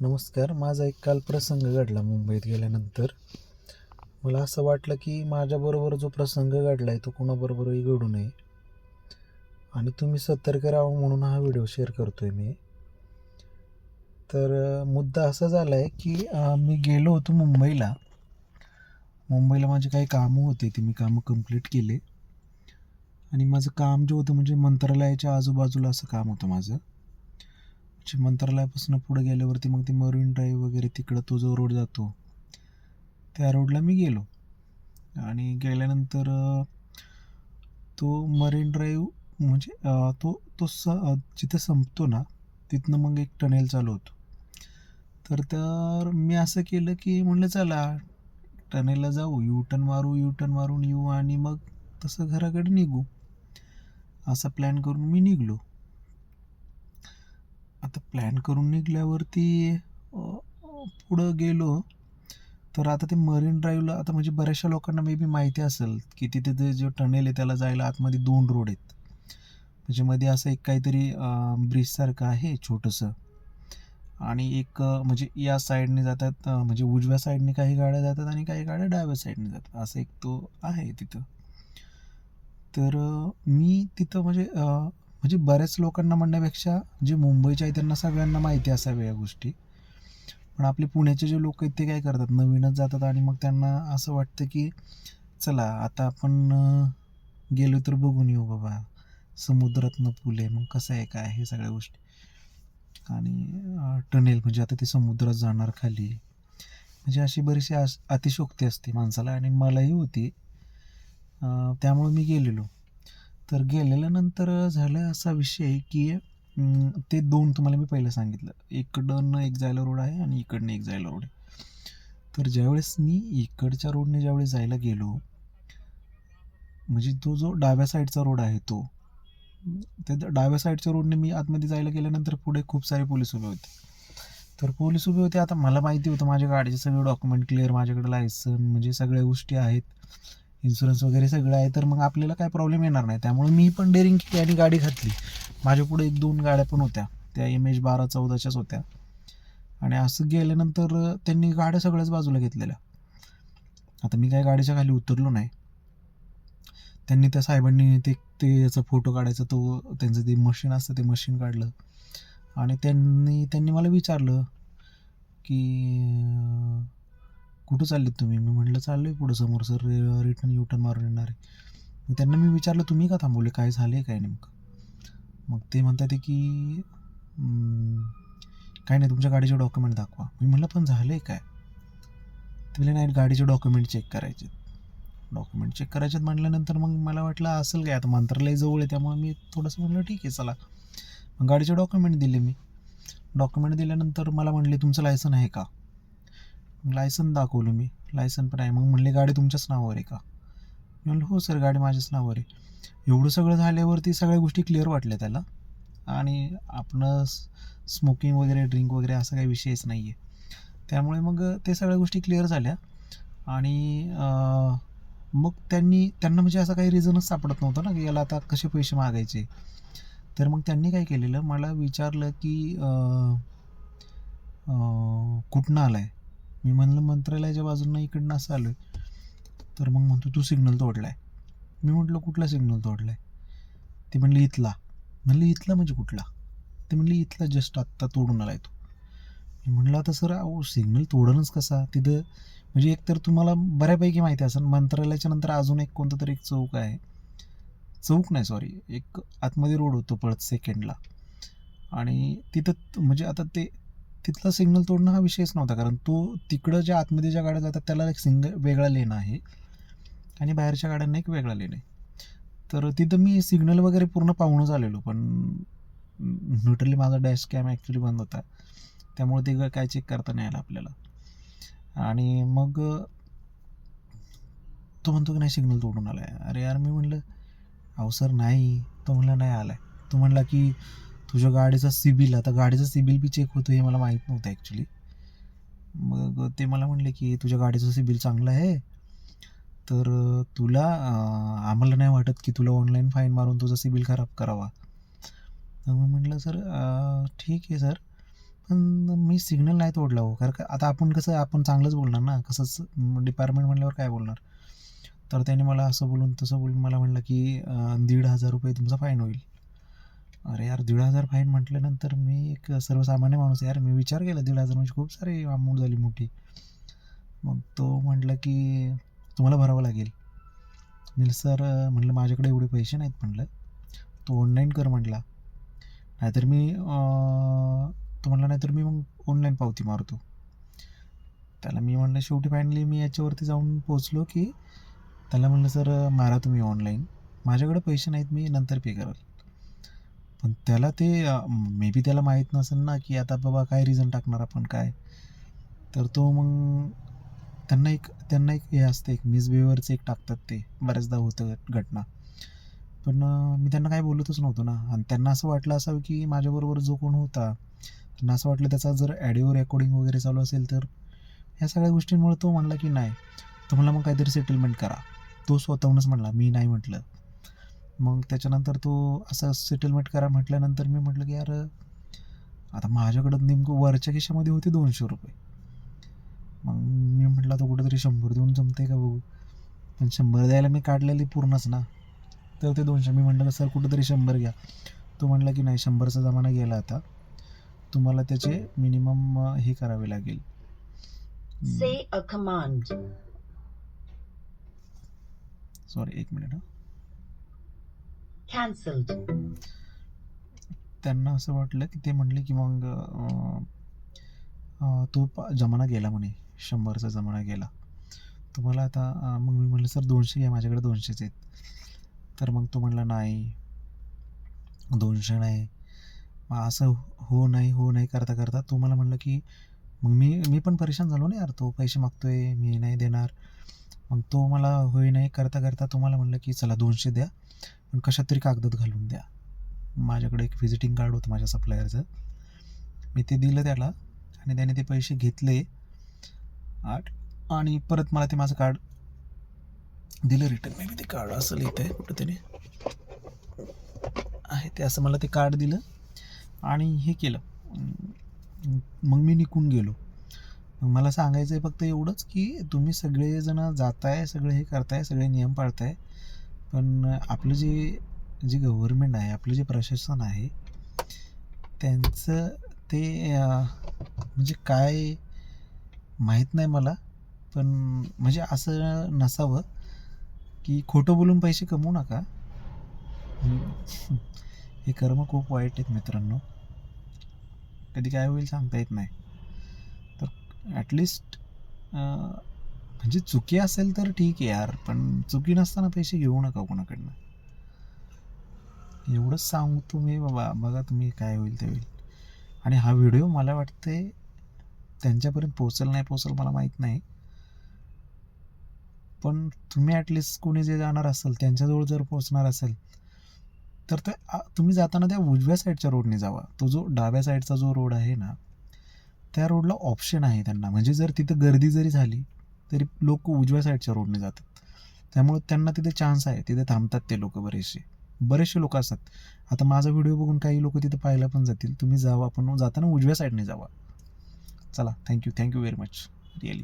नमस्कार. माझा एक काल प्रसंग घडला मुंबईत गेल्यानंतर. मला असं वाटलं की माझ्याबरोबर जो प्रसंग घडला आहे तो कोणाबरोबरही घडू नये. आणि तुम्ही सतर्क राहावं म्हणून हा व्हिडिओ शेअर करतो आहे मी. तर मुद्दा असा झाला आहे की मी गेलो होतो मुंबईला. मुंबईला माझी काही कामं होती ती मी कामं कंप्लीट केले. आणि माझं काम जे होतं म्हणजे मंत्रालयाच्या आजूबाजूला असं काम होतं माझं. जे मंत्रालयापासून पुढे गेल्यावरती मग ते मरीन ड्राईव्ह वगैरे तिकडं तो जो रोड जातो त्या रोडला मी गेलो. आणि गेल्यानंतर तो मरीन ड्राईव्ह म्हणजे तो तो स जिथे संपतो ना तिथनं मग एक टनेल चालू होतो. तर तर मी असं केलं की म्हणलं चला टनेलला जाऊ यू टर्न मारू यू टर्न मारून येऊ आणि मग तसं घराकडे निघू. असा प्लॅन करून मी निघलो. आता प्लॅन करून निघल्यावरती पुढं गेलो तर आता ते मरीन ड्राईव्हला आता म्हणजे बऱ्याचशा लोकांना मे बी माहिती असेल की तिथे ते जे टनेल आहे त्याला जायला आतमध्ये दोन रोड आहेत. म्हणजे मध्ये असं एक काहीतरी ब्रिजसारखं आहे छोटंसं. आणि एक म्हणजे या साईडने जातात म्हणजे उजव्या साईडने काही गाड्या जातात आणि काही गाड्या डाव्या साईडने जातात. असं एक तो आहे तिथं. तर मी तिथं म्हणजे म्हणजे बऱ्याच लोकांना म्हणण्यापेक्षा जे मुंबईचे आहे त्यांना सगळ्यांना माहिती असाव्या या गोष्टी. पण आपले पुण्याचे जे लोक आहेत ते काय करतात? नवीनच जातात आणि मग त्यांना असं वाटतं की चला आता आपण गेलो तर बघून येऊ बाबा. समुद्रातनं पूल आहे मग कसं आहे काय हे सगळ्या गोष्टी. आणि टनेल म्हणजे आता ते समुद्रात जाणार खाली. म्हणजे अशी बरीचशी अतिशोक्ती असते माणसाला आणि मलाही होती. त्यामुळे मी गेलेलो. तर गेलेल्यानंतर झालं असा विषय की ते दोन तुम्हाला मी पहिलं सांगितलं. इकडनं एक जायला रोड आहे आणि इकडनं एक जायला रोड आहे. तर ज्यावेळेस मी इकडच्या रोडने ज्यावेळेस जायला गेलो म्हणजे तो जो डाव्या साईडचा रोड आहे तो त्या डाव्या साईडच्या रोडने मी आतमध्ये जायला गेल्यानंतर पुढे खूप सारे पोलीस उभे होते. तर पोलीस उभे होते. आता मला माहिती होतं माझ्या गाडीचे सगळे डॉक्युमेंट क्लिअर माझ्याकडे लायसन म्हणजे सगळ्या गोष्टी आहेत. इन्शुरन्स वगैरे सगळं आहे तर मग आपल्याला काय प्रॉब्लेम येणार नाही. त्यामुळे मी पण डेअरिंग केली आणि गाडी घातली. माझ्या पुढे एक दोन गाड्या पण होत्या. त्या एम एच बारा चौदाच्याच होत्या. आणि असं गेल्यानंतर त्यांनी गाड्या सगळ्याच बाजूला घेतलेल्या. आता मी काय गाडीच्या खाली उतरलो नाही. त्यांनी त्या साहेबांनी ते ते याचा फोटो काढायचा तो त्यांचं ते मशीन असतं ते मशीन काढलं. आणि त्यांनी त्यांनी मला विचारलं की कुठं चाललेत तुम्ही? मी म्हटलं चाललो आहे पुढं समोर सर रिटर्न युटर्न मारून येणार आहे. मग त्यांना मी विचारलं तुम्ही का थांबवले? काय झालं आहे काय नेमकं? मग ते म्हणतात आहे की काय नाही तुमच्या गाडीचे डॉक्युमेंट दाखवा. मी म्हटलं पण झालं आहे काय? ते म्हणले नाही गाडीचे डॉक्युमेंट चेक करायचे डॉक्युमेंट चेक करायचे म्हटल्यानंतर मग मला वाटलं असेल काय? आता मंत्रालय जवळ आहे त्यामुळे मी थोडंसं म्हणलं ठीक आहे चला. मग गाडीचे डॉक्युमेंट दिले मी. डॉक्युमेंट दिल्यानंतर मला म्हटले तुमचं लायसन आहे का? लायसन दाखवलं मी. लायसन पण आहे. मग म्हणले गाडी तुमच्याच नावावर आहे का? मी म्हणलं हो सर गाडी माझ्याच नावावर आहे. एवढं सगळं झाल्यावरती सगळ्या गोष्टी क्लिअर वाटल्या त्याला. आणि आपलं स्मोकिंग वगैरे ड्रिंक वगैरे असा काही विषयच नाही आहे त्यामुळे मग ते सगळ्या गोष्टी क्लिअर झाल्या. आणि मग त्यांनी त्यांना म्हणजे असं काही रिझनच सापडत नव्हतं ना की याला आता कसे पैसे मागायचे? तर मग त्यांनी काय केलेलं? मला विचारलं की कुठनं आलं आहे मी म्हणलं मंत्रालयाच्या बाजूनं इकडनं असं आलो आहे तर मग म्हणतो तू सिग्नल तोडला आहे मी म्हटलं कुठला सिग्नल तोडला आहे ते म्हणले इथला. म्हणलं इथला म्हणजे कुठला? ते म्हणले इथला जस्ट आत्ता तोडून आला आहे तो. मी म्हणलं आता सर अहो सिग्नल तोडणच कसा? तिथं म्हणजे एकतर तुम्हाला बऱ्यापैकी माहिती असेल मंत्रालयाच्या नंतर अजून एक कोणतं तरी एक चौक आहे. चौक नाही सॉरी एक आतमध्ये रोड होतो पळत सेकंडला आणि तिथं त- म्हणजे आता ते तिथला सिग्नल तोडणं हा विषयच नव्हता. कारण तो तिकडं ज्या आतमध्ये ज्या गाड्या जातात त्याला एक सिंगल वेगळा लेन आहे आणि बाहेरच्या गाड्यांना एक वेगळा लेन आहे. तर तिथं मी सिग्नल वगैरे पूर्ण पाहूनच आलेलो पण न्यूट्रली माझा डॅश कॅम ॲक्च्युली बंद होता. त्यामुळे ते काय चेक करता नाही आलं आपल्याला. आणि मग तो म्हणतो की नाही सिग्नल तोडून आला आहे अरे यार मी म्हणलं अहो सर नाही. तो म्हणला नाही आला आहे तो म्हणला की तुझ्या गाडीचा सिबिल आता गाडीचं सिबिल बी चेक होतो हे मला माहीत नव्हतं ॲक्च्युली मग ते मला म्हणले की तुझ्या गाडीचं सिबिल चांगलं आहे तर तुला आम्हाला नाही वाटत की तुला ऑनलाईन फाईन मारून तुझा सिबिल खराब करावा. तर मग म्हटलं सर ठीक आहे सर पण मी सिग्नल नाही तोडला हो कारण का आता आपण कसं आपण चांगलंच बोलणार ना कसंच डिपार्टमेंट म्हणल्यावर काय बोलणार? तर त्याने मला असं बोलून तसं बोलून मला म्हणलं की दीड हजार रुपये तुमचा फाईन होईल. अरे यार दीड हजार फाईन म्हटल्यानंतर मी एक सर्वसामान्य माणूस आहे यार. मी विचार केला दीड हजार म्हणजे खूप सारी अमाऊंट झाली मोठी. मग तो म्हटलं की तुम्हाला भरावं लागेल. मी सर म्हटलं माझ्याकडे एवढे पैसे नाहीत म्हटलं. तो ऑनलाईन कर म्हटला. नाहीतर मी तुम्हाला तो म्हटला नाहीतर मी मग ऑनलाईन पावती मारतो. त्याला मी म्हणलं शेवटी फायनली मी याच्यावरती जाऊन पोचलो की त्याला म्हणलं सर मारा तुम्ही ऑनलाईन माझ्याकडे पैसे नाहीत मी नंतर पे कराल. पण त्याला ते मे बी त्याला माहीत नसेल ना की आता बाबा काय रिझन टाकणार आपण काय? तर तो मग त्यांना एक त्यांना एक हे असतं एक मिसबिहेवरचं एक टाकतात ते बऱ्याचदा होतं घटना. पण मी त्यांना काय बोलतच नव्हतो ना. आणि त्यांना असं वाटलं असावं की माझ्याबरोबर जो कोण होता त्यांना असं वाटलं त्याचा जर ॲडिओ रेकॉर्डिंग वगैरे चालू असेल तर ह्या सगळ्या गोष्टींमुळे तो म्हणला की नाही. तुम्हाला मला मग काहीतरी सेटलमेंट करा. तो स्वतःहूनच म्हणला मी नाही म्हटलं. मग त्याच्यानंतर तो असं सेटलमेंट करा म्हटल्यानंतर मी म्हटलं की यार आता माझ्याकडं नेमकं वरच्या खिशामध्ये होते दोनशे रुपये. मग मी म्हटलं आता कुठेतरी शंभर देऊन जमते का बघू? पण शंभर द्यायला मी काढलेली पूर्णच ना. तर ते दोनशे मी म्हटलं सर कुठेतरी शंभर घ्या. तो म्हटला की नाही शंभरचा जमाना गेला आता. तुम्हाला त्याचे मिनिमम हे करावे लागेल. सॉरी एक मिनिट हा. Cancelled. त्यांना असं वाटलं की ते म्हणले की मग अं, अं, तो प- जमाना गेला म्हणे शंभरचा जमाना गेला. तुम्हाला आता अं, मग मी म्हणलं सर दोनशे घ्या माझ्याकडे दोनशेच आहेत. तर मग तो म्हणला नाही दोनशे नाही. मग असं हो नाही हो नाही करता करता तो मला म्हणलं की मग मी मी पण परेशान झालो ना यार तो पैसे मागतोय मी नाही देणार. मग तो मला होय नाही करता करता तुम्हाला म्हणलं की चला दोनशे द्या. पण कशात तरी कागदात घालून द्या. माझ्याकडे एक व्हिजिटिंग कार्ड होतं माझ्या सप्लायरचं मी ते दिलं त्याला आणि त्याने ते पैसे घेतले. आठ. आणि परत मला ते माझं कार्ड दिलं रिटर्न मी ते कार्ड असं लिहित आहे कुठं त्याने आहे ते असं मला ते कार्ड दिलं. आणि हे केलं. मग मी निघून गेलो. मग मला सांगायचं आहे फक्त एवढंच की तुम्ही सगळेजण जाताय सगळे हे करताय सगळे नियम पाळताय. पण आपलं जे जे गव्हर्मेंट आहे आपलं जे प्रशासन आहे त्यांचं ते म्हणजे काय माहीत नाही मला. पण म्हणजे असं नसावं की खोटं बोलून पैसे कमवू नका. हे कर्म खूप वाईट आहेत मित्रांनो. कधी काय होईल सांगता येत नाही. तर ॲटलिस्ट म्हणजे चुकी असेल तर ठीक आहे यार पण चुकी नसताना पैसे घेऊ नका कोणाकडनं. एवढंच सांगतो मी बाबा बघा तुम्ही काय होईल ते होईल. आणि हा व्हिडिओ मला वाटते त्यांच्यापर्यंत पोचल नाही पोचल मला माहीत नाही. पण तुम्ही ॲटलिस्ट कोणी जे जाणार असेल त्यांच्याजवळ जर पोचणार असेल तर ते तुम्ही जाताना त्या उजव्या साईडच्या रोडने जावा. तो जो डाव्या साईडचा जो रोड आहे ना त्या रोडला ऑप्शन आहे त्यांना. म्हणजे जर तिथं गर्दी जरी झाली तरी लोक उजव्या साईडच्या रोडने जातात. त्यामुळे त्यांना तिथे चान्स आहे. तिथे थांबतात ते लोक बरेचसे. बरेचसे लोक असतात. आता माझा व्हिडिओ बघून काही लोक तिथे पाहायला पण जातील. तुम्ही जावा पण जाताना उजव्या साईडने जावा. चला thank you thank you very much really